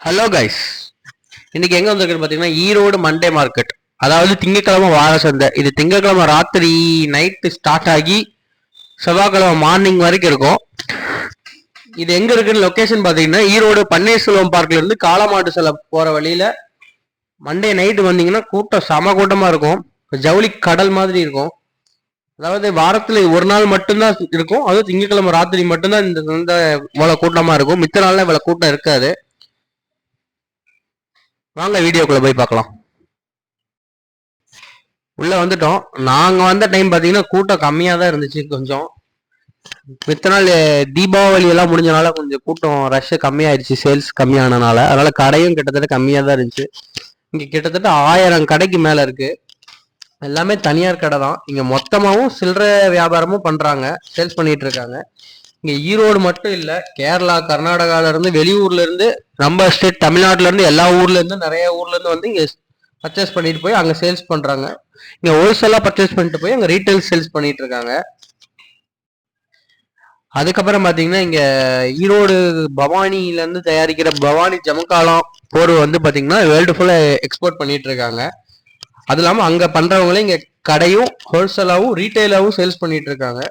Hello guys இன்னைக்கு எங்க வந்திருக்குன்னு பாத்தீங்கன்னா ஈரோடு மண்டே மார்க்கெட் அதாவது திங்கக்கிழமை வார சந்தை. இது திங்கக்கிழமை ராத்திரி நைட்டு ஸ்டார்ட் ஆகி செவ்வாய்க்கிழமை மார்னிங் வரைக்கும் இருக்கும். இது எங்க இருக்குன்னு லொக்கேஷன் பாத்தீங்கன்னா ஈரோடு பன்னீர்செல்வம் பார்க்ல இருந்து காலமாட்டு செலவு போற வழியில மண்டே நைட்டு வந்தீங்கன்னா கூட்டம் செம கூட்டமா இருக்கும். ஜவுளி கடல் மாதிரி இருக்கும். அதாவது வாரத்துல ஒரு நாள் மட்டும்தான் இருக்கும். அதுவும் திங்கக்கிழமை ராத்திரி மட்டும்தான் இந்த இவ்வளவு கூட்டமா இருக்கும். மித்த நாள்ல இவ்வளவு கூட்டம் இருக்காது. வாங்க வீடியோக்குள்ள போய் பார்க்கலாம். உள்ள வந்துட்டோம். நாங்க வந்த டைம் பாத்தீங்கன்னா கூட்டம் கம்மியா தான் இருந்துச்சு கொஞ்சம். மித்த நாள் தீபாவளி எல்லாம் முடிஞ்சனால கொஞ்சம் கூட்டம் ரஷ் கம்மியாயிருச்சு சேல்ஸ் கம்மியானனால. அதனால கடையும் கிட்டத்தட்ட கம்மியா தான் இருந்துச்சு. இங்க கிட்டத்தட்ட ஆயிரம் கடைக்கு மேல இருக்கு. எல்லாமே தனியார் கடை தான். இங்க மொத்தமாவும் சில்லற வியாபாரமும் பண்றாங்க. சேல்ஸ் பண்ணிட்டு இருக்காங்க. இங்க ஈரோடு மட்டும் இல்ல கேரளா கர்நாடகால இருந்து வெளியூர்ல இருந்து நம்ம ஸ்டேட் தமிழ்நாட்டுல இருந்து எல்லா ஊர்ல இருந்து நிறைய ஊர்ல இருந்து வந்து இங்க பர்ச்சேஸ் பண்ணிட்டு போய் அங்க சேல்ஸ் பண்றாங்க. இங்க ஹோல்சேலா பர்ச்சேஸ் பண்ணிட்டு போய் அங்க ரீட்டைல் சேல்ஸ் பண்ணிட்டு இருக்காங்க. அதுக்கப்புறம் பாத்தீங்கன்னா இங்க ஈரோடு பவானில இருந்து தயாரிக்கிற பவானி ஜமக்காலம் போர்வை வந்து பாத்தீங்கன்னா வேர்ல்டு ஃபுல்லா எக்ஸ்போர்ட் பண்ணிட்டு இருக்காங்க. அது இல்லாம அங்க பண்றவங்களே இங்க கடையும் ஹோல்சேலாவும் ரீட்டைலாவும் சேல்ஸ் பண்ணிட்டு இருக்காங்க.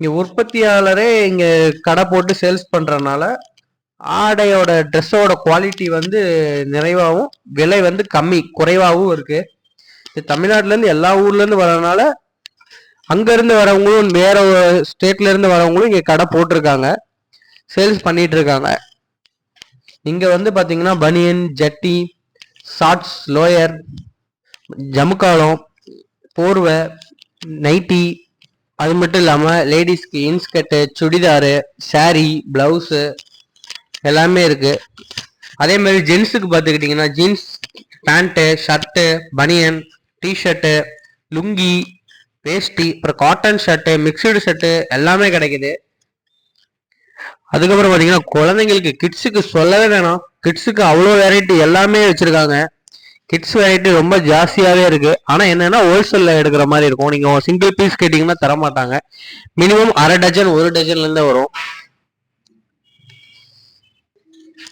இங்க உற்பத்தியாளரே இங்க கடை போட்டு சேல்ஸ் பண்றதுனால ஆடையோட ட்ரெஸ்ஸோட குவாலிட்டி வந்து நிறைவாகவும் விலை வந்து கம்மி குறைவாகவும் இருக்கு. இது தமிழ்நாட்டுல இருந்து எல்லா ஊர்ல இருந்து வரதுனால வரவங்களும் வேற ஸ்டேட்ல இருந்து வரவங்களும் இங்கே கடை போட்டிருக்காங்க. சேல்ஸ் பண்ணிட்டு இருக்காங்க. இங்கே வந்து பார்த்தீங்கன்னா பனியன் ஜட்டி ஷார்ட்ஸ் லோயர் ஜமுக்காலம் போர்வை நைட்டி அது மட்டும் இல்லாமல் லேடிஸ்க்கு இன்ஸ்கர்ட்டு சுடிதாரு saree ப்ளவுஸு எல்லாமே இருக்குது அதே மாதிரி ஜென்ஸுக்கு பார்த்துக்கிட்டிங்கன்னா jeans pant shirt banian T shirt lungi veshti அப்புறம் காட்டன் ஷர்ட்டு மிக்சடு ஷர்ட்டு எல்லாமே கிடைக்குது. அதுக்கப்புறம் பார்த்தீங்கன்னா குழந்தைங்களுக்கு கிட்ஸுக்கு சொல்லவே வேணாம். கிட்ஸுக்கு அவ்வளோ வெரைட்டி எல்லாமே வச்சுருக்காங்க. கிட்ஸ் வெரைட்டி ரொம்ப ஜாஸ்தியாகவே இருக்குது ஆனால் என்னென்னா ஹோல்சேலில் எடுக்கிற மாதிரி இருக்கும். நீங்கள் சிங்கிள் பீஸ் கேட்டிங்கன்னா தர மாட்டாங்க மினிமம் அரை டஜன் ஒரு டஜன்லேருந்தே வரும்.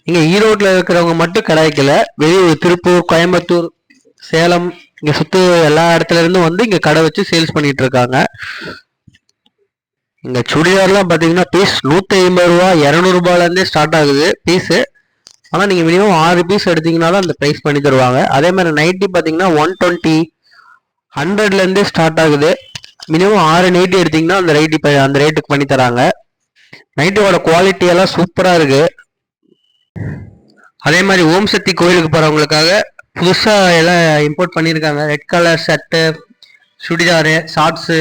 இங்கே ஈரோட்டில் இருக்கிறவங்க மட்டும் கிடைக்கல. வெளியூர் திருப்பூர் கோயம்புத்தூர் சேலம் இங்கே சுற்று எல்லா இடத்துல இருந்தும் வந்து இங்கே கடை வச்சு சேல்ஸ் பண்ணிட்டு இருக்காங்க. இங்கே சுடிதார்லாம் பார்த்தீங்கன்னா பீஸ் நூற்றி ஐம்பது ரூபா இரநூறுபாலேருந்தே ஸ்டார்ட் ஆகுது. பீஸு ஆனால் நீங்கள் மினிமம் ஆறு பீஸ் எடுத்தீங்கன்னா அந்த ப்ரைஸ் பண்ணி தருவாங்க. அதே மாதிரி நைட்டி பார்த்தீங்கன்னா ஒன் டுவெண்ட்டி ஹண்ட்ரட்லேருந்தே ஸ்டார்ட் ஆகுது. மினிமம் ஆறு நைட்டி எடுத்தீங்கன்னா அந்த ரேட்டு அந்த ரேட்டுக்கு பண்ணி தராங்க. நைட்டியோட குவாலிட்டி எல்லாம் சூப்பராக இருக்குது அதே மாதிரி ஓம் சக்தி கோயிலுக்கு போகிறவங்களுக்காக புதுசாக எல்லாம் இம்போர்ட் பண்ணியிருக்காங்க. Red colour shirt churidar shorts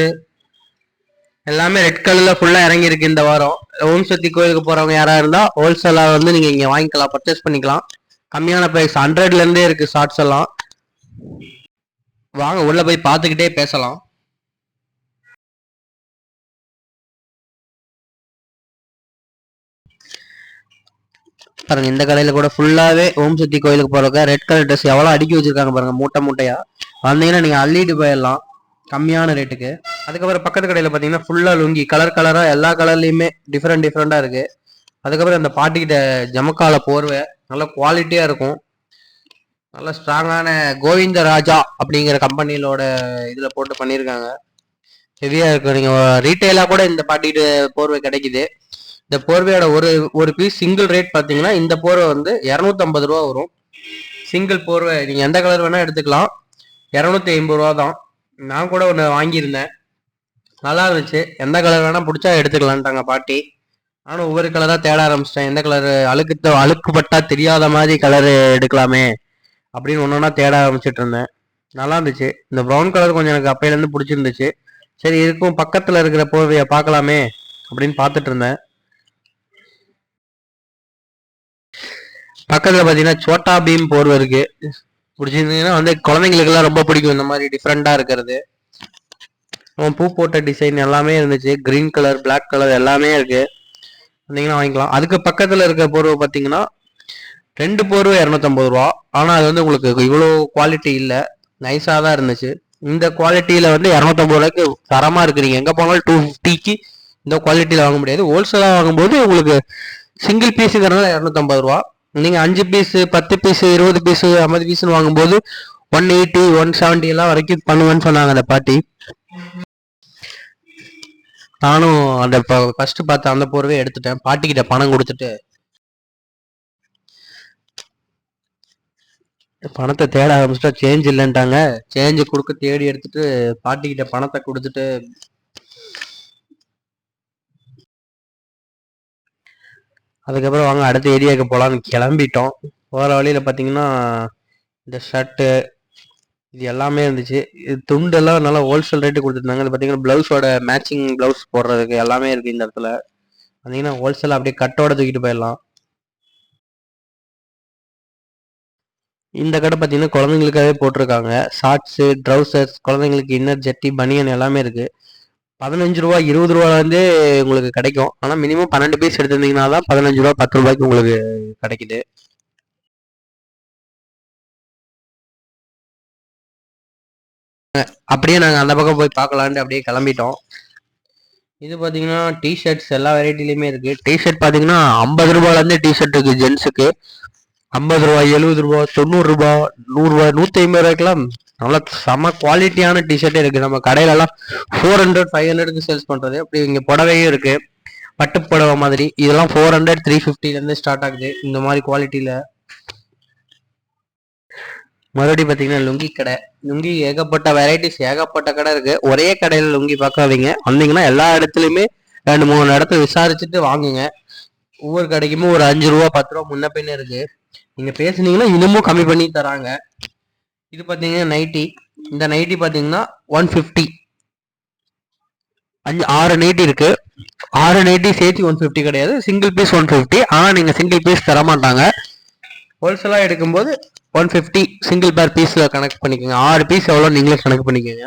எல்லாமே ரெட் கலர்ல ஃபுல்லா இறங்கி இருக்கு இந்த வாரம். ஓம் சக்தி கோயிலுக்கு போறவங்க யாரா இருந்தா ஹோல்சேலா வந்து நீங்க இங்க வாங்கிக்கலாம் பர்ச்சேஸ் பண்ணிக்கலாம். கம்மியான பிரைஸ் ஹண்ட்ரட்ல இருந்தே இருக்கு ஷார்ட்ஸ் எல்லாம். வாங்க உள்ள போய் பார்த்துக்கிட்டே பேசலாம். பாருங்க இந்த கடையில கூட ஃபுல்லாவே ஓம் சக்தி கோயிலுக்கு போறதுக்கு ரெட் கலர் ட்ரெஸ் எவ்வளவு அடுக்கி வச்சிருக்காங்க பாருங்க மூட்டை மூட்டையா. வந்தீங்கன்னா நீங்க அள்ளிட்டு போயிடலாம். கம்மியான ரேட்டுக்கு அதுக்கப்புறம் பக்கத்து கடையில் பார்த்தீங்கன்னா ஃபுல்லாக லுங்கி கலர் கலராக எல்லா கலர்லேயுமே டிஃப்ரெண்ட் டிஃப்ரெண்ட்டாக இருக்குது அதுக்கப்புறம் அந்த பாட்டிக்கிட்ட ஜமக்கால போர்வை நல்ல குவாலிட்டியாக இருக்கும். நல்ல ஸ்ட்ராங்கான கோவிந்த ராஜா அப்படிங்கிற கம்பெனியிலோட இதில் போட்டு பண்ணியிருக்காங்க ஹெவியாக இருக்கும். நீங்கள் ரீட்டெயிலாக கூட இந்த பாட்டிக்கிட்ட போர்வை கிடைக்குது. இந்த போர்வையோட ஒரு ஒரு பீஸ் சிங்கிள் ரேட் பார்த்தீங்கன்னா இந்த போர்வை வந்து இரநூத்தம்பது ரூபா வரும். சிங்கிள் போர்வை நீங்கள் எந்த கலர் வேணால் எடுத்துக்கலாம். இரநூத்தி ஐம்பது ரூபா தான் நான் கூட ஒன்று வாங்கியிருந்தேன். நல்லா இருந்துச்சு. எந்த கலர் வேணால் பிடிச்சா எடுத்துக்கலான்ட்டாங்க பாட்டி. நானும் ஒவ்வொரு கலராக தேட ஆரம்பிச்சிட்டேன். எந்த கலர் அழுக்கு அழுக்குப்பட்டா தெரியாத மாதிரி கலர் எடுக்கலாமே அப்படின்னு ஒன்று ஒன்றா தேட ஆரம்பிச்சிட்டு இருந்தேன். நல்லா இருந்துச்சு. இந்த ப்ரௌன் கலர் கொஞ்சம் எனக்கு அப்பையிலேருந்து பிடிச்சிருந்துச்சு. சரி இருக்கும். பக்கத்தில் இருக்கிற போர்வையை பார்க்கலாமே அப்படின்னு பார்த்துட்டு இருந்தேன். பக்கத்தில் பார்த்தீங்கன்னா சோட்டா பீம் போர்வை இருக்குது பிடிச்சிருந்தீங்கன்னா வந்து குழந்தைங்களுக்குலாம் ரொம்ப பிடிக்கும் இந்த மாதிரி டிஃப்ரெண்ட்டாக இருக்கிறது. அப்புறம் பூ போட்ட டிசைன் எல்லாமே இருந்துச்சு. கிரீன் கலர் பிளாக் கலர் எல்லாமே இருக்கு. வந்தீங்கன்னா வாங்கிக்கலாம். அதுக்கு பக்கத்தில் இருக்க போர்வை பார்த்தீங்கன்னா ரெண்டு போர்வை இரநூத்தம்பது ரூபா. ஆனால் அது வந்து உங்களுக்கு இவ்வளோ குவாலிட்டி இல்லை. நைஸாக தான் இருந்துச்சு. இந்த குவாலிட்டியில் வந்து இரநூத்தம்பது ரூபாய்க்கு தரமாக இருக்கிறீங்க எங்கே போனாலும் டூ ஃபிஃப்டிக்கு இந்த குவாலிட்டியில் வாங்க முடியாது. ஹோல்சேலாக வாங்கும்போது உங்களுக்கு சிங்கிள் பீஸுங்கிறதுனால இரநூத்தம்பது ரூபா. நீங்கள் அஞ்சு பீஸு பத்து பீஸு இருபது பீஸு ஐம்பது பீஸுன்னு வாங்கும்போது ஒன் எயிட்டி ஒன் செவன்ட்டி எல்லாம் வரைக்கும் பண்ணுவேன்னு சொன்னாங்க அந்த பாட்டி. நானும் அந்த ஃபர்ஸ்ட் பார்த்த அந்த போர்வே எடுத்துட்டேன். பாட்டிக்கிட்ட பணம் கொடுத்துட்டு. பணத்தை தேட ஆரம்பிச்சிட்டா சேஞ்ச் இல்லைன்ட்டாங்க. சேஞ்சு கொடுக்க தேடி எடுத்துட்டு பாட்டிக்கிட்ட பணத்தை கொடுத்துட்டு அதுக்கப்புறம் வாங்க அடுத்த ஏரியாவுக்கு போகலான்னு கிளம்பிட்டோம். போகிற வழியில் பார்த்தீங்கன்னா இந்த ஷர்ட்டு இது எல்லாமே இருந்துச்சு. இது துண்டெல்லாம் நல்லா ஹோல்சேல் ரேட்டு கொடுத்துருந்தாங்க. அது பார்த்தீங்கன்னா ப்ளவுஸோட மேட்சிங் ப்ளவுஸ் போடுறதுக்கு எல்லாமே இருக்குது இந்த இடத்துல. பார்த்தீங்கன்னா ஹோல்சேல் அப்படியே கட்டோட தூக்கிட்டு போயிடலாம். இந்த கடை பார்த்தீங்கன்னா குழந்தைங்களுக்காகவே போட்டிருக்காங்க. ஷார்ட்ஸு ட்ரௌசர்ஸ் குழந்தைங்களுக்கு இன்னர் ஜெட்டி பனியன் எல்லாமே இருக்குது பதினஞ்சு ரூபா இருபது ரூபாலேருந்தே உங்களுக்கு கிடைக்கும். ஆனால் மினிமம் பன்னெண்டு பீஸ் எடுத்திருந்தீங்கன்னா தான் பதினஞ்சு ரூபா பத்து ரூபாய்க்கு உங்களுக்கு கிடைக்குது. அப்படியே நாங்கள் அந்த பக்கம் போய் பார்க்கலான்ட்டு அப்படியே கிளம்பிட்டோம். இது பார்த்தீங்கன்னா டிஷர்ட்ஸ் எல்லா வெரைட்டிலையுமே இருக்குது டிஷர்ட் பார்த்தீங்கன்னா ஐம்பது ரூபாலேருந்து டிஷர்ட் இருக்குது ஜென்ஸுக்கு ஐம்பது ரூபா எழுபது ரூபா தொண்ணூறுரூபா நூறுரூவா நூற்றி ஐம்பது ரூபாய்க்கெல்லாம் நல்லா செம குவாலிட்டியான டிஷர்ட்டே இருக்கு. நம்ம கடையிலலாம் ஃபோர் ஹண்ட்ரட் ஃபைவ் ஹண்ட்ரடுக்கு சேல்ஸ் பண்ணுறது அப்படி இங்கே புடவையும் இருக்கு. பட்டு புடவை மாதிரி. இதெல்லாம் ஃபோர் ஹண்ட்ரட் த்ரீ ஃபிஃப்டிலேருந்து ஸ்டார்ட் ஆகுது. இந்த மாதிரி குவாலிட்டியில் மறுபடியும் பார்த்தீங்கன்னா லுங்கி கடை. லுங்கி ஏகப்பட்ட வெரைட்டிஸ் ஏகப்பட்ட கடை இருக்கு. ஒரே கடையில் லுங்கி பார்க்காதீங்க வந்தீங்கன்னா எல்லா இடத்துலையுமே ரெண்டு மூணு இடத்த விசாரிச்சுட்டு வாங்குங்க. ஒவ்வொரு கடைக்குமே ஒரு அஞ்சு ரூபா பத்து ரூபா முன்ன பின்ன இருக்கு. நீங்க பேசுனீங்கன்னா இன்னமும் கம்மி பண்ணி தராங்க. இது பார்த்தீங்கன்னா நைட்டி இந்த நைட்டி பார்த்தீங்கன்னா ஒன் ஃபிஃப்டி அஞ்சு ஆறு நைட்டி இருக்கு. ஆறு நைட்டி சேர்த்து ஒன் ஃபிஃப்டி கிடையாது. சிங்கிள் பீஸ் ஒன் ஃபிஃப்டி ஆனால் நீங்கள் சிங்கிள் பீஸ் தர மாட்டாங்க ஹோல்சேலாக எடுக்கும்போது ஒன் ஃபிஃப்டி சிங்கிள் பேர் பீஸில் கனெக்ட் பண்ணிக்கோங்க. ஆறு பீஸ் எவ்வளோ நீங்களே கணக்கு பண்ணிக்கோங்க.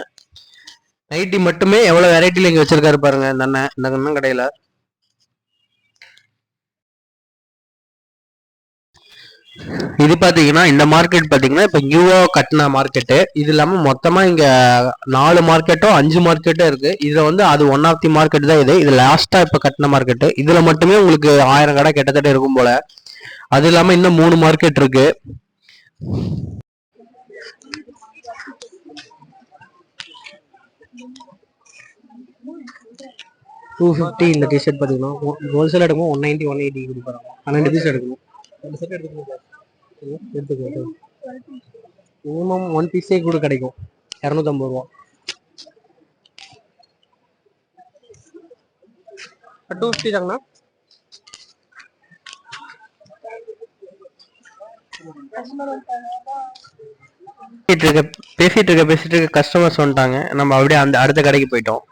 நைட்டி மட்டுமே எவ்வளோ வெரைட்டியில் இங்கே வச்சிருக்காரு பாருங்க இந்த அண்ணன். இந்த அண்ணன் கடையில். இது பார்த்தீங்கன்னா இந்த மார்க்கெட் பார்த்தீங்கன்னா இப்போ நியூவா கட்டின மார்க்கெட்டு இது இல்லாமல் மொத்தமாக இங்கே நாலு மார்க்கெட்டோ அஞ்சு மார்க்கெட்டோ இருக்கு. இதில் வந்து அது ஒன் ஆஃப் தி மார்க்கெட் தான் இது. இது லாஸ்ட்டாக இப்போ கட்டின மார்க்கெட்டு இதில் மட்டுமே உங்களுக்கு ஆயிரம் கடை கிட்டத்தட்ட இருக்கும் போல. அது இல்லாமல் இன்னும் மூணு மார்க்கெட் இருக்கு. டூ ஃபிஃப்டி இந்த டிஷர்ட் பார்த்தீங்கன்னா ஹோல்சேல் எடுக்கும் ஒன் நைன்ட்டி ஒன் எயிட்டி கொடுக்குறாங்க. பன்னெண்டு பீஸ் எடுக்கணும். ரெண்டு செட் மினிமம் ஒன் பீஸே கூட கிடைக்கும். இரநூத்தம்பது ரூபா. டூ ஃபிஃப்டி தாங்கண்ணா. பேசிட்டு இருக்க பேசிட்டு இருக்க பேசிட்டு இருக்க கஸ்டமர்ஸ் வந்துட்டாங்க. நம்ம அப்படியே அந்த அடுத்த கடைக்கு போயிட்டோம்.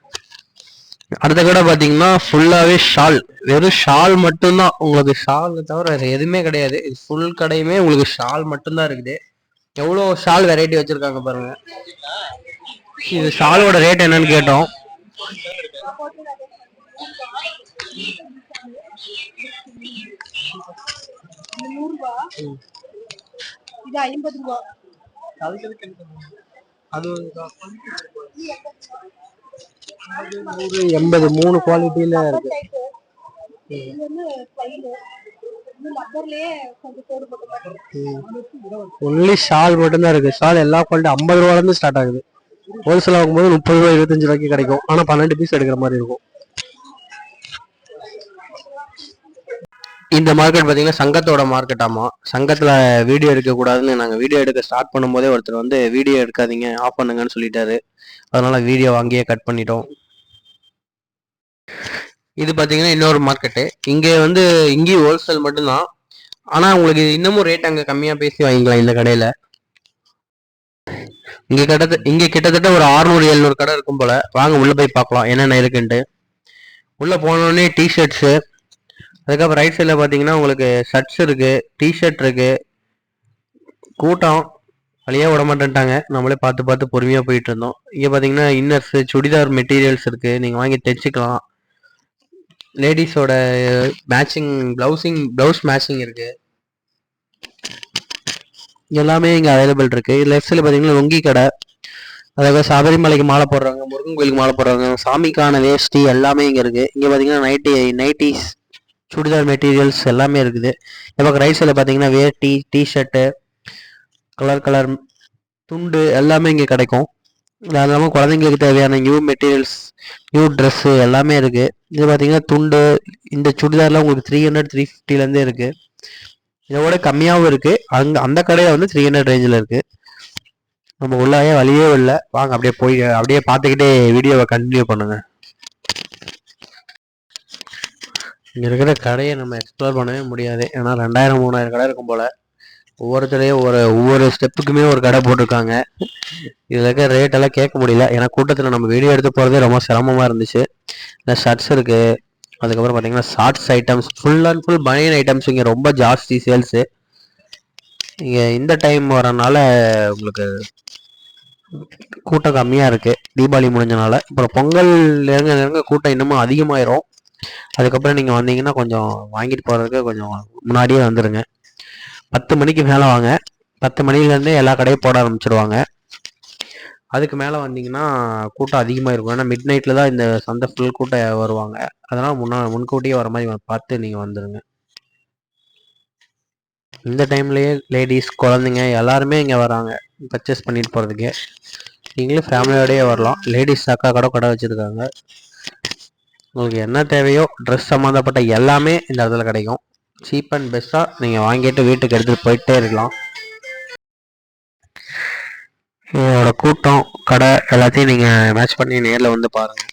அடுத்த கடை பாத்தீங்கன்னா ஃபுல்லாவே ஷால் வெறும் ஷால் மட்டும்தான். உங்களுக்கு ஷால் தவிர வேற எதுவுமே கிடையாது. இது ஃபுல் கடையுமே உங்களுக்கு ஷால் மட்டும்தான் இருக்குது. எவ்வளோ ஷால் வெரைட்டி வச்சிருக்காங்க பாருங்க. இது ஷாலோட ரேட் என்னன்னு கேட்டோம். இது ஐம்பது ரூபா. அது நூறு எண்பது மூணு குவாலிட்டியில இருக்கு. ஒன்லி ஷால் மட்டும்தான் இருக்கு. ஷால் எல்லா குவாலிட்டி ஐம்பது ரூபால இருந்து ஸ்டார்ட் ஆகுது. ஹோல்சேல் ஆகும்போது முப்பது ரூபா இருபத்தஞ்சு ரூபாய்க்கு கிடைக்கும். ஆனா பன்னெண்டு பீஸ் எடுக்கிற மாதிரி இருக்கும். இந்த மார்க்கெட் பார்த்தீங்கன்னா சங்கத்தோட மார்க்கெட் ஆமா. சங்கத்துல வீடியோ எடுக்க கூடாதுன்னு நாங்க வீடியோ எடுக்க ஸ்டார்ட் பண்ணும்போதே ஒருத்தர் வந்து வீடியோ எடுக்காதீங்க ஆஃப் பண்ணுங்கன்னு சொல்லிட்டாரு. அதனால வீடியோ அங்கேயே கட் பண்ணிட்டோம். இது பார்த்தீங்கன்னா இன்னொரு மார்க்கெட்டு இங்கே வந்து இங்கேயும் ஹோல்சேல் மட்டும்தான். ஆனால் உங்களுக்கு இன்னமும் ரேட் அங்கே கம்மியாக பேசி வாங்கிக்கலாம் இந்த கடையில். இங்கே கிட்டத்தட்ட இங்கே கிட்டத்தட்ட ஒரு ஆறுநூறு எழுநூறு கடை இருக்கும் போல். வாங்க உள்ளே போய் பார்க்கலாம் என்னென்ன இருக்குன்ட்டு. உள்ளே போனோடனே டிஷர்ட்ஸு அதுக்கப்புறம் ரைட் சைடில் பார்த்தீங்கன்னா உங்களுக்கு ஷர்ட்ஸ் இருக்குது டிஷர்ட் இருக்குது கூட்டம். வழியாக விட மாட்டேன்ட்டாங்க. நம்மளே பார்த்து பார்த்து பொறுமையாக போயிட்டு இருந்தோம். இங்கே பார்த்தீங்கன்னா இன்னர்ஸு சுடிதார் மெட்டீரியல்ஸ் இருக்குது நீங்கள் வாங்கி தைச்சிக்கலாம். லேடிஸோட மேட்சிங் ப்ளவுசிங் ப்ளவுஸ் மேட்சிங் இருக்கு. எல்லாமே இங்கே அவைலபிள் இருக்கு. லெஃப்ட் சைடில் பார்த்தீங்கன்னா லுங்கி கடை. அதாவது சபரிமலைக்கு மாலை போடுறாங்க முருகன் கோயிலுக்கு மாலை போடுறாங்க சாமிக்கான வேஷ்டி எல்லாமே இங்கே இருக்கு. இங்கே பார்த்தீங்கன்னா நைட்டி நைட்டிஸ் சுடிதார் மெட்டீரியல்ஸ் எல்லாமே இருக்குது. இப்போ ரைட் சைடில் பார்த்தீங்கன்னா வேட்டி டிஷர்ட்டு கலர் கலர் துண்டு எல்லாமே இங்கே கிடைக்கும். அது இல்லாமல் குழந்தைங்களுக்கு தேவையான நியூ மெட்டீரியல்ஸ் நியூ ட்ரெஸ்ஸு எல்லாமே இருக்குது இது பார்த்தீங்கன்னா துண்டு இந்த சுடிதார்லாம் உங்களுக்கு த்ரீ ஹண்ட்ரட் த்ரீ ஃபிஃப்டிலேருந்தே இருக்குது இதோட கம்மியாகவும் இருக்குது அங்கே அந்த கடையில் வந்து த்ரீ ஹண்ட்ரட் ரேஞ்சில் இருக்குது நம்ம உள்ளாயே வழியே இல்லை. வாங்க அப்படியே போய் அப்படியே பார்த்துக்கிட்டே வீடியோவை கண்டினியூ பண்ணுங்க. இங்கே இருக்கிற கடையை நம்ம எக்ஸ்ப்ளோர் பண்ணவே முடியாது. ஏன்னா ரெண்டாயிரம் மூணாயிரம் கடை இருக்கும் போல். ஒவ்வொருத்தரையும் ஒரு ஒவ்வொரு ஸ்டெப்புக்குமே ஒரு கடை போட்டிருக்காங்க. இதில் இருக்க ரேட் எல்லாம் கேட்க முடியல. ஏன்னா கூட்டத்தில் நம்ம வீடியோ எடுத்து போகிறதே ரொம்ப சிரமமாக இருந்துச்சு. இந்த ஷர்ட்ஸ் இருக்குது அதுக்கப்புறம் பார்த்தீங்கன்னா shorts items full and full பனியன் ஐட்டம்ஸ் இங்கே ரொம்ப ஜாஸ்தி சேல்ஸு இங்கே இந்த டைம் வரனால உங்களுக்கு கூட்டம் கம்மியாக இருக்குது தீபாவளி முடிஞ்சனால. அப்புறம் பொங்கல் நெருங்க நெருங்க கூட்டம் இன்னமும் அதிகமாயிரும். அதுக்கப்புறம் நீங்கள் வந்தீங்கன்னா கொஞ்சம் வாங்கிட்டு போகிறதுக்கு கொஞ்சம் முன்னாடியே வந்துடுங்க பத்து மணிக்கு மேலே வாங்க. பத்து மணிலேருந்தே எல்லா கடையும் போட ஆரம்பிச்சிடுவாங்க அதுக்கு மேலே வந்தீங்கன்னா கூட்டம் அதிகமாக இருக்கும். ஏன்னா மிட் நைட்டில் தான் இந்த சந்தை ஃபுல் கூட்டம் வருவாங்க. அதனால் முன்னா முன்கூட்டியே வர மாதிரி பார்த்து நீங்கள் வந்துடுங்க இந்த டைம்லேயே லேடிஸ் குழந்தைங்க எல்லாருமே இங்கே வராங்க. பர்ச்சேஸ் பண்ணிட்டு போகிறதுக்கு நீங்களும் ஃபேமிலியோடயே வரலாம். லேடிஸ் அக்கா கடை கடை வச்சுருக்காங்க. உங்களுக்கு என்ன தேவையோ ட்ரெஸ் சம்மந்தப்பட்ட எல்லாமே இந்த இடத்துல கிடைக்கும். சீப் அண்ட் பெஸ்ட்டாக நீங்கள் வாங்கிட்டு வீட்டுக்கு எடுத்துகிட்டு போயிட்டே இருக்கலாம். இதோட கூட்டம் கடை எல்லாத்தையும் நீங்கள் மேட்ச் பண்ணி நேரில் வந்து பாருங்கள்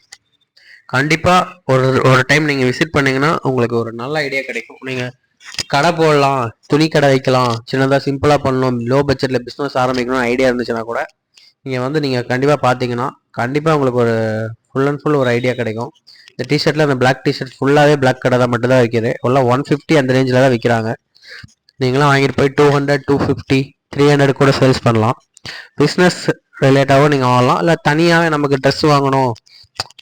கண்டிப்பாக ஒரு ஒரு டைம் நீங்கள் விசிட் பண்ணிங்கன்னா உங்களுக்கு ஒரு நல்ல ஐடியா கிடைக்கும். நீங்கள் கடை போடலாம் துணி கடை வைக்கலாம் சின்னதாக சிம்பிளாக பண்ணணும் லோ பட்ஜெட்டில் பிஸ்னஸ் ஆரம்பிக்கணும்னு ஐடியா இருந்துச்சுன்னா கூட நீங்கள் வந்து நீங்கள் கண்டிப்பாக பார்த்தீங்கன்னா கண்டிப்பாக உங்களுக்கு ஒரு ஃபுல் அண்ட் ஃபுல் ஒரு ஐடியா கிடைக்கும். இந்த டிஷர்ட்டில் அந்த பிளாக் டிஷர்ட் ஃபுல்லாகவே பிளாக் கடை தான் மட்டும் தான் விற்கிது எல்லாம் ஒன் ஃபிஃப்டி அந்த ரேஞ்சில் தான் விற்கிறாங்க நீங்களாம் வாங்கிட்டு போய் two hundred two fifty three hundred கூட சேல்ஸ் பண்ணலாம். பிஸ்னஸ் ரிலேட்டாகவும் நீங்கள் வாங்கலாம். இல்லை தனியாகவே நமக்கு ட்ரெஸ் வாங்கணும்.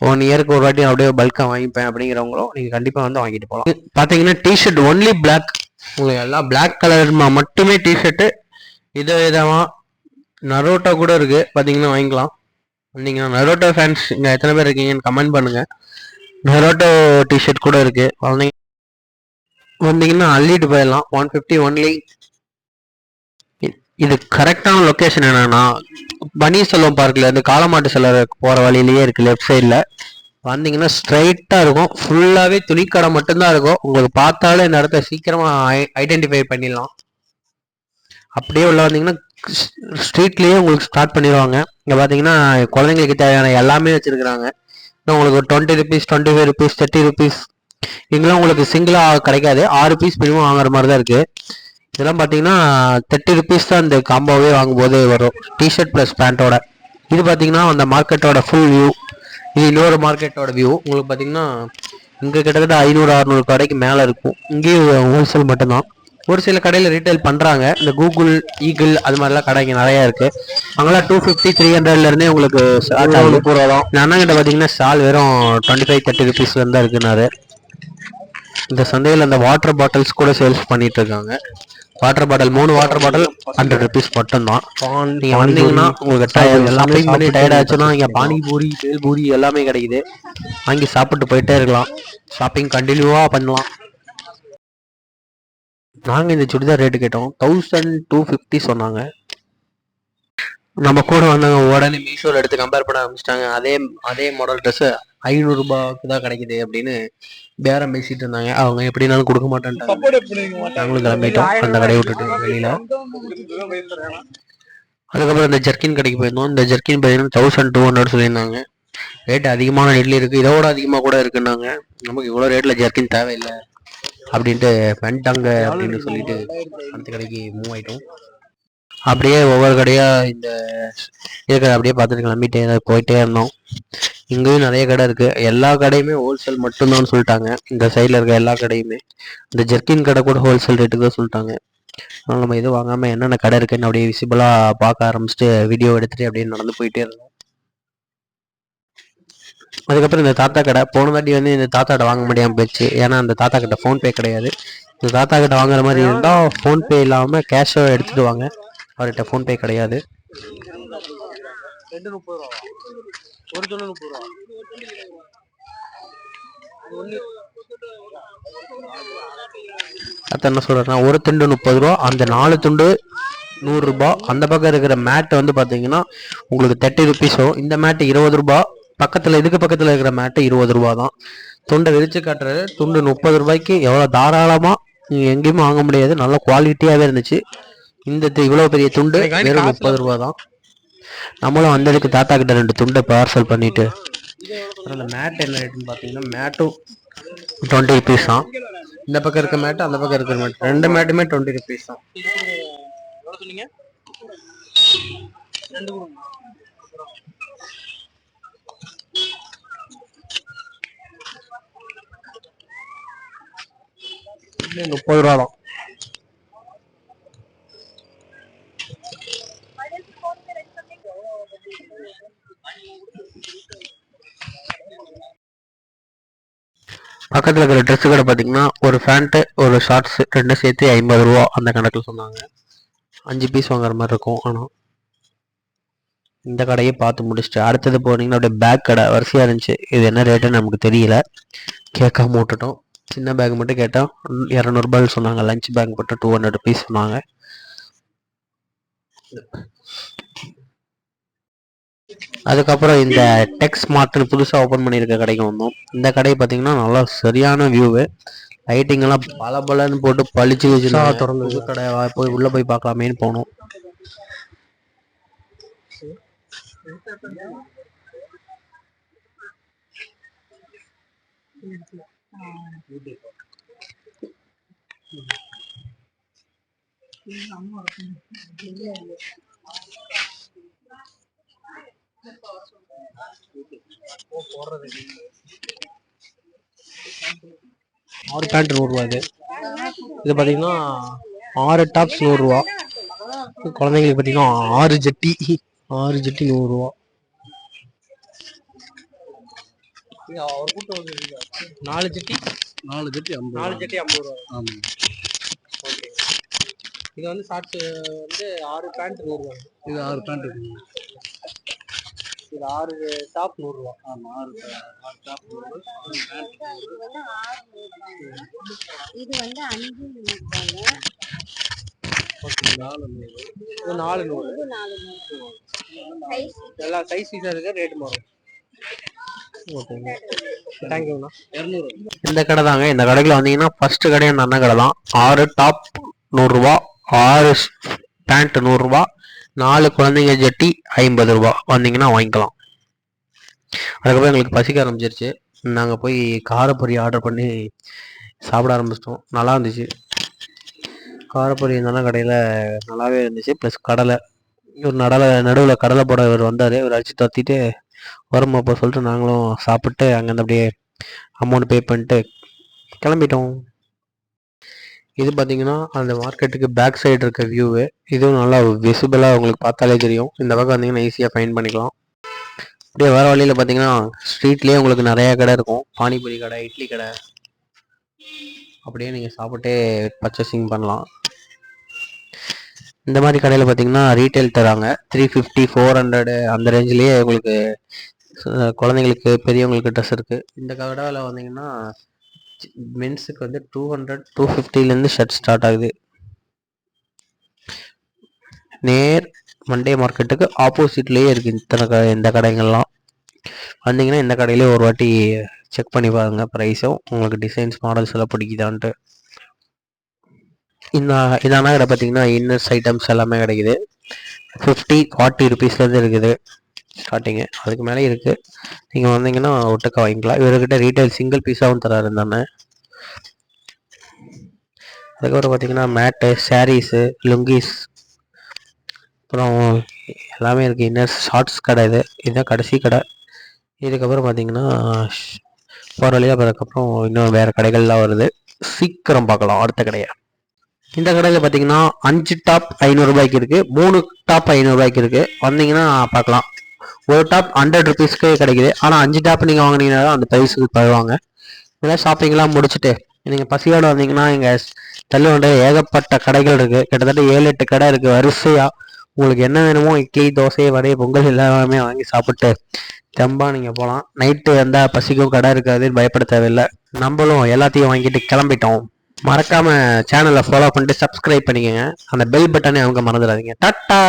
ஒன் இயருக்கு ஒரு வாட்டி அப்படியே பல்காக வாங்கிப்பேன் அப்படிங்கிறவங்களும் நீங்கள் கண்டிப்பாக வந்து வாங்கிட்டு போகலாம் பார்த்தீங்கன்னா டிஷர்ட் ஒன்லி பிளாக் உங்களுக்கு எல்லாம் பிளாக் கலர் மட்டுமே டிஷர்ட்டு வித விதமாக நரோட்டா கூட இருக்குது பார்த்தீங்கன்னா வாங்கிக்கலாம். நீங்கள் நரோட்டா ஃபேன்ஸ் இங்கே எத்தனை பேர் இருக்கீங்கன்னு கமெண்ட் பண்ணுங்கள் நெரோட்டோ டிஷர்ட் கூட இருக்கு. வந்தீங்க வந்தீங்கன்னா அள்ளிட்டு போயிடலாம். ஒன் ஃபிஃப்டி ஒன்லி இது கரெக்டான லொக்கேஷன் என்னன்னா பனீர்செல்வம் பார்க்ல இருந்து காலமாட்டு செலர் போற வழியிலேயே இருக்கு லெஃப்ட் சைடில் வந்தீங்கன்னா ஸ்ட்ரைட்டா இருக்கும். ஃபுல்லாவே துணிக்கடை மட்டும்தான் இருக்கும். உங்களுக்கு பார்த்தாலே இந்த இடத்த சீக்கிரமா ஐடென்டிஃபை பண்ணிடலாம். அப்படியே உள்ள வந்தீங்கன்னா ஸ்ட்ரீட்லயே உங்களுக்கு ஸ்டார்ட் பண்ணிடுவாங்க. இங்க பாத்தீங்கன்னா குழந்தைங்களுக்கு தேவையான எல்லாமே வச்சிருக்கிறாங்க. நான் உங்களுக்கு ஒரு twenty rupees twenty five rupees thirty rupees இங்கெல்லாம் உங்களுக்கு சிங்கிளாக கிடைக்காது. ஆறு பீஸ் மினிமம் வாங்குற மாதிரி தான் இருக்குது இதெல்லாம் பார்த்தீங்கன்னா தேர்ட்டி ருபீஸ் தான் இந்த காம்போவே வாங்கும்போது வரும். டிஷர்ட் ப்ளஸ் பேண்ட்டோட இது பார்த்தீங்கன்னா அந்த மார்க்கெட்டோட ஃபுல் வியூ இது இன்னொரு மார்க்கெட்டோட வியூ உங்களுக்கு பார்த்தீங்கன்னா இங்கே கிட்டத்தட்ட ஐநூறு அறநூறு கடைக்கு மேலே இருக்கும். இங்கேயும் ஹோல்சேல் மட்டும்தான். ஒரு சில கடையில் ரீட்டைல் பண்ணுறாங்க இந்த கூகுள் ஈகிள் அது மாதிரிலாம் கடை இங்கே நிறையா இருக்குது அங்கெல்லாம் டூ ஃபிஃப்டி த்ரீ ஹண்ட்ரட்லேருந்தே உங்களுக்கு ஸ்டார்ட் ஆகுது. இந்த அண்ணா கிட்ட பார்த்தீங்கன்னா ஸ்டால் வெறும் டுவெண்ட்டி ஃபைவ் தேர்ட்டி ருபீஸ்லேருந்து தான் இருக்குனாரு. இந்த சந்தையில் அந்த வாட்டர் பாட்டில்ஸ் கூட சேல்ஸ் பண்ணிட்டு இருக்காங்க. வாட்டர் பாட்டில் மூணு வாட்டர் பாட்டில் ஹண்ட்ரட் ருபீஸ் மட்டும்தான். நீங்க வந்தீங்கன்னா உங்களுக்கு டய- எல்லாமே பண்ணி டயர்ட் ஆச்சுன்னா இங்க பானிபூரி பேல்பூரி எல்லாமே கிடைக்குது. வாங்கி சாப்பிட்டு போயிட்டே இருக்கலாம். ஷாப்பிங் கண்டினியூவா பண்ணலாம். நாங்க இந்த சுடிதார் ரேட்டு கேட்டோம். தௌசண்ட் டூ ஃபிஃப்டி சொன்னாங்க. நம்ம கூட வந்தவங்க உடனே மீஷோல எடுத்து கம்பேர் பண்ண ஆரம்பிச்சிட்டாங்க. அதே அதே மாடல் ட்ரெஸ் ஐநூறு ரூபாய்க்கு தான் கிடைக்குது அப்படின்னு பேரம் பேசிட்டு இருந்தாங்க. அவங்க எப்படினாலும் கொடுக்க மாட்டேன்ட்டாங்க. நாங்களும் கிளம்பிட்டோம். அந்த கடையை விட்டுட்டு வெளியில. அதுக்கப்புறம் இந்த ஜர்க்கின் கடைக்கு போயிருந்தோம். இந்த ஜர்க்கின் பார்த்தீங்கன்னா தௌசண்ட் டூ ஹண்ட்ரட் சொல்லியிருந்தாங்க. ரேட் அதிகமான ரேட்ல இருக்கு. இதோட அதிகமாக கூட இருக்குன்னாங்க. நமக்கு இவ்வளோ ரேட்ல ஜர்க்கின் தேவையில்லை. அப்படின்ட்டு பண்ணிட்டாங்க அப்படின்னு சொல்லிட்டு அந்த கடைக்கு மூவ் ஆயிட்டோம். அப்படியே ஒவ்வொரு கடையாக இந்த இருக்கிற அப்படியே பார்த்துட்டு கிளம்பிட்டே போயிட்டே இருந்தோம். இங்கேயும் நிறைய கடை இருக்கு. எல்லா கடையுமே ஹோல்சேல் மட்டும்தான் சொல்லிட்டாங்க. இந்த சைடில் இருக்க எல்லா கடையுமே. இந்த ஜெர்கின் கடை கூட ஹோல்சேல் ரேட்டுக்கு தான் சொல்லிட்டாங்க. அதனால் நம்ம எதுவும் வாங்காமல் என்னென்ன கடை இருக்குன்னு அப்படியே விசிபிளாக பார்க்க ஆரம்பிச்சுட்டு வீடியோ எடுத்துகிட்டு அப்படியே நடந்து போயிட்டே இருந்தோம். அதுக்கப்புறம் இந்த தாத்தா கடை போன வாட்டி வந்து இந்த தாத்தா கடை வாங்க முடியாம போயிடுச்சு. ஏன்னா அந்த தாத்தா கிட்ட ஃபோன் பே கிடையாது. இந்த தாத்தா கிட்ட வாங்குற மாதிரி இருந்தா ஃபோன் பே இல்லாம கேஷை எடுத்துட்டு வாங்க அவர்கிட்ட ஃபோன் பே கிடையாது. ரெண்டு முப்பது ரூபா ஒரு தொண்ணூறு முப்பது ரூபா அதான் என்ன சொல்கிறேன்னா ஒரு துண்டு முப்பது ரூபா அந்த நாலு துண்டு நூறுரூபா அந்த பக்கம் இருக்கிற மேட் வந்து பார்த்தீங்கன்னா உங்களுக்கு தேர்ட்டி ருபீஸோ இந்த மேட்டு இருபது ரூபா பக்கத்தில் இதுக்கு பக்கத்தில் இருக்கிற மேட்டு இருபது ரூபா தான் துண்டை விரிச்சு காட்டுறது துண்டு முப்பது ரூபாய்க்கு எவ்வளோ தாராளமாக நீங்கள் எங்கேயுமே வாங்க முடியாது. நல்ல குவாலிட்டியாகவே இருந்துச்சு. இந்த தி- இவ்வளோ பெரிய துண்டு வெறும் முப்பது ரூபா தான் நம்மளும் வந்ததுக்கு தாத்தா கிட்ட ரெண்டு துண்டை பார்சல் பண்ணிட்டு. அப்புறம் இந்த மேட் என்ன ரேட்டுன்னு பார்த்தீங்கன்னா மேட்டும் டுவெண்ட்டி ருபீஸ் தான். இந்த பக்கம் இருக்க மேட்டு அந்த பக்கம் இருக்கிற மேட் ரெண்டு மேட்டுமே டுவெண்ட்டி ருபீஸ் தான். எவ்வளவு முப்பது ரூபா தான். பக்கத்தில் இருக்கிற ட்ரெஸ் கடை பார்த்தீங்கன்னா ஒரு ஃபேண்ட்டு ஒரு ஷார்ட்ஸ் ரெண்டும் சேர்த்து ஐம்பது ரூபா அந்த கணக்கில் சொன்னாங்க. அஞ்சு பீஸ் வாங்குற மாதிரி இருக்கும். ஆனால் இந்த கடையை பார்த்து முடிச்சுட்டு அடுத்தது போனீங்கன்னா அப்படியே பேக் கடை. வரிசையாக இருந்துச்சு. இது என்ன ரேட்டுன்னு நமக்கு தெரியல. கேட்காம விட்டுட்டோம். சின்ன பேக் மட்டும் கேட்டால் இரநூறுபான்னு சொன்னாங்க. லஞ்ச் பேக் மட்டும் டூ ஹண்ட்ரட் ருபீஸ் சொன்னாங்க. அதுக்கப்புறம் இந்த டெக்ஸ் மார்ட்னு புதுசாக ஓப்பன் பண்ணியிருக்க கடைக்கு வந்தோம். இந்த கடை பார்த்தீங்கன்னா நல்லா சரியான வியூவு லைட்டிங் எல்லாம் பல பலன்னு போட்டு பளிச்சு வச்சுருந்தா திறந்து புது கடை போய் உள்ளே போய் பார்க்கலாமேன்னு போனோம். ஆறு பேண்ட் நூறுரூவா இது. இது பார்த்தீங்கன்னா ஆறு டாப்ஸ் நூறுரூவா குழந்தைங்களுக்கு பார்த்தீங்கன்னா ஆறு ஜட்டி ஆறு ஜட்டி நூறுரூவா நாலு ஜட்டி நாலு ஜட்டி ஐம்பது நாலு ஜட்டி ஐம்பது ரூபா. ஆமாம் ஓகே. இது வந்து ஷார்ட்ஸ் வந்து ஆறு பேண்ட் நூறுரூவா இது ஆறு பேண்ட் இது ஆறு டாப் நூறுரூவா ஆமாம் ஆறு ஆறு டாப் நூறு இது வந்து ஆறு நூறுபாங்க இது வந்து அஞ்சு நாலு நூறு. இது நாலு நூறு. எல்லா சைஸ் சைஸாக இருக்க ரேட் மாறும். ஓகேங்க. தேங்க்யூண்ணா இந்த கடை தாங்க. இந்த கடைக்குள்ள வந்தீங்கன்னா ஃபர்ஸ்ட் கடை அந்த அண்ணன் கடை தான் ஆறு டாப் நூறுரூவா ஆறு பேண்ட் நூறுரூவா நாலு குழந்தைங்க ஜட்டி ஐம்பது ரூபா. வந்தீங்கன்னா வாங்கிக்கலாம். அதுக்கப்புறம் எங்களுக்கு பசிக்க ஆரம்பிச்சிருச்சு. நாங்கள் போய் காரப்பொரி ஆர்டர் பண்ணி சாப்பிட ஆரம்பிச்சிட்டோம். நல்லா இருந்துச்சு. காரப்பொரி இந்த அண்ணன் கடையில் நல்லாவே இருந்துச்சு. ப்ளஸ் கடலை. ஒரு நடலை நடுவில் கடலை போட இவர் வந்தார். இவர் அடிச்சு தத்திட்டு வரும்போப்போ சொல்லிட்டு நாங்களும் சாப்பிட்டு அங்கேருந்து அப்படியே அமௌண்ட் பே பண்ணிட்டு கிளம்பிட்டோம். இது பார்த்தீங்கன்னா அந்த மார்க்கெட்டுக்கு பேக் சைடு இருக்க வியூவு இதுவும் நல்லா விசிபிளாக உங்களுக்கு பார்த்தாலே தெரியும். இந்த பக்கம் வந்தீங்கன்னா ஈஸியாக ஃபைன் பண்ணிக்கலாம். அப்படியே வேறு வழியில் பார்த்தீங்கன்னா ஸ்ட்ரீட்லேயே உங்களுக்கு நிறையா கடை இருக்கும். பானிபூரி கடை இட்லி கடை. அப்படியே நீங்கள் சாப்பிட்டே பர்ச்சேசிங் பண்ணலாம். இந்த மாதிரி கடையில் பார்த்தீங்கன்னா ரீட்டைல் தராங்க. த்ரீ ஃபிஃப்டி ஃபோர் ஹண்ட்ரடு அந்த ரேஞ்சிலேயே உங்களுக்கு குழந்தைங்களுக்கு பெரியவங்களுக்கு ட்ரெஸ் இருக்குது இந்த கடையில் வந்தீங்கன்னா மென்ஸுக்கு வந்து டூ ஹண்ட்ரட் டூ ஃபிஃப்டிலேருந்து ஷர்ட் ஸ்டார்ட் ஆகுது. நேர் மண்டே மார்க்கெட்டுக்கு ஆப்போசிட்லேயே இருக்குது இத்தனை கடை இந்த கடைங்கள்லாம். வந்தீங்கன்னா இந்த கடையிலே ஒரு வாட்டி செக் பண்ணி பாருங்கள் ப்ரைஸும் உங்களுக்கு டிசைன்ஸ் மாடல்ஸ் எல்லாம் பிடிக்குதான்ட்டு. இந்த இதான கடை பார்த்தீங்கன்னா இன்னர்ஸ் ஐட்டம்ஸ் எல்லாமே கிடைக்குது. ஃபிஃப்டி ஃபார்ட்டி ருபீஸ்லேருந்து இருக்குது ஸ்டார்டிங்கு அதுக்கு மேலே இருக்குது நீங்கள் வந்தீங்கன்னா ஒட்டுக்கா வாங்கிக்கலாம். இவர்கிட்ட ரீட்டைல் சிங்கிள் பீஸாகவும் தராரு தானே அதுக்கப்புறம் பார்த்தீங்கன்னா மேட்டு சாரீஸு லுங்கீஸ் அப்புறம் எல்லாமே இருக்குது இன்னர் ஷார்ட்ஸ் கடை இது. இதுதான் கடைசி கடை. இதுக்கப்புறம் பார்த்தீங்கன்னா போகிற வழியாக அதுக்கப்புறம் இன்னும் வேறு கடைகள்லாம் வருது. சீக்கிரம் பார்க்கலாம் அடுத்த கடையை. இந்த கடையில் பார்த்தீங்கன்னா அஞ்சு டாப் ஐநூறுரூபாய்க்கு இருக்குது மூணு டாப் ஐநூறுரூபாய்க்கு இருக்குது வந்தீங்கன்னா பார்க்கலாம். ஒரு டாப் ஹண்ட்ரட் ருபீஸ்க்கே கிடைக்குது. ஆனால் அஞ்சு டாப் நீங்கள் வாங்குனீங்கன்னா அந்த ப்ரைஸுக்கு தருவாங்க. இதெல்லாம் ஷாப்பிங்லாம் முடிச்சுட்டு நீங்கள் பசியோடு வந்தீங்கன்னா இங்கே தள்ளுவண்ட ஏகப்பட்ட கடைகள் இருக்குது கிட்டத்தட்ட ஏழு எட்டு கடை இருக்குது வரிசையாக உங்களுக்கு என்ன வேணுமோ இட்லி தோசை வடை பொங்கல் எல்லாமே வாங்கி சாப்பிட்டு தெம்பா நீங்கள் போகலாம் நைட்டு வந்தால் பசிக்கும் கடை இருக்காதுன்னு பயப்பட தேவையில்லை. நம்மளும் எல்லாத்தையும் வாங்கிட்டு கிளம்பிட்டோம். மறக்காம சேனலை ஃபாலோ பண்ணிட்டு சப்ஸ்கிரைப் பண்ணிக்கோங்க. அந்த பெல் பட்டனை அவங்க மறந்துடாதீங்க. டாட்டா!